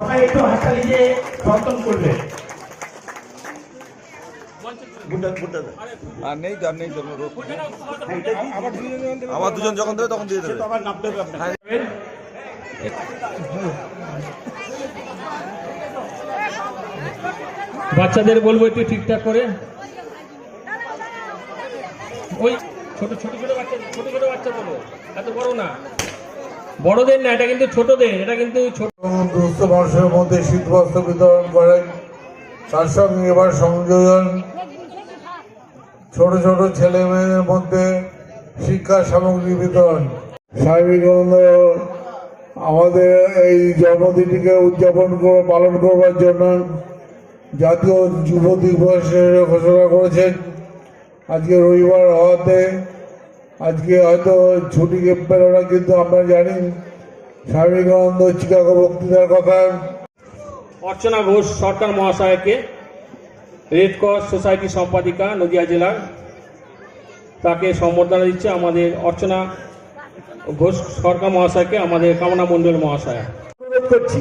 সবাই একটু হাততালি দিয়ে সমর্থন করবে। আর নেই আর নেই আবার দুজন যখন দেবে তখন দিয়ে দেবে। বাচ্চাদের বলব একটু ঠিকঠাক করে। ওই ছোট ছোট ছোট বাচ্চা ছোট ছোট বাচ্চা বলো এত বড় না। বড়দের না, এটা কিন্তু ছোটদের, এটা কিন্তু ছোট মানুষের মধ্যে শীতবস্ত্র বিতরণ করেন তার সঙ্গে এবার সংযোজন। ছোট ছোট ছেলে মেয়েদের মধ্যে শিক্ষা সামগ্রী বিতরণ। স্বামীগন্ধ আমাদের এই জন্মদিনটিকে উদযাপন পালন করবার জন্য জাতীয় যুব দিবসের ঘোষণা করেছেন। আজকে রবিবার হওয়াতে আজকে হয়তো ছুটি পেল না কিন্তু আমরা জানি স্বামী বিবেকানন্দ চিকাগো বক্তৃতার কথা। অর্চনা ঘোষ সরকার মহাশয়কে রেড ক্রস সোসাইটি সম্পাদিকা নদিয়া জেলার। তাকে সম্বর্ধনা দিচ্ছে আমাদের অর্চনা ঘোষ সরকার মহাশয়কে আমাদের কামনা মণ্ডল মহাশয়া। করছি।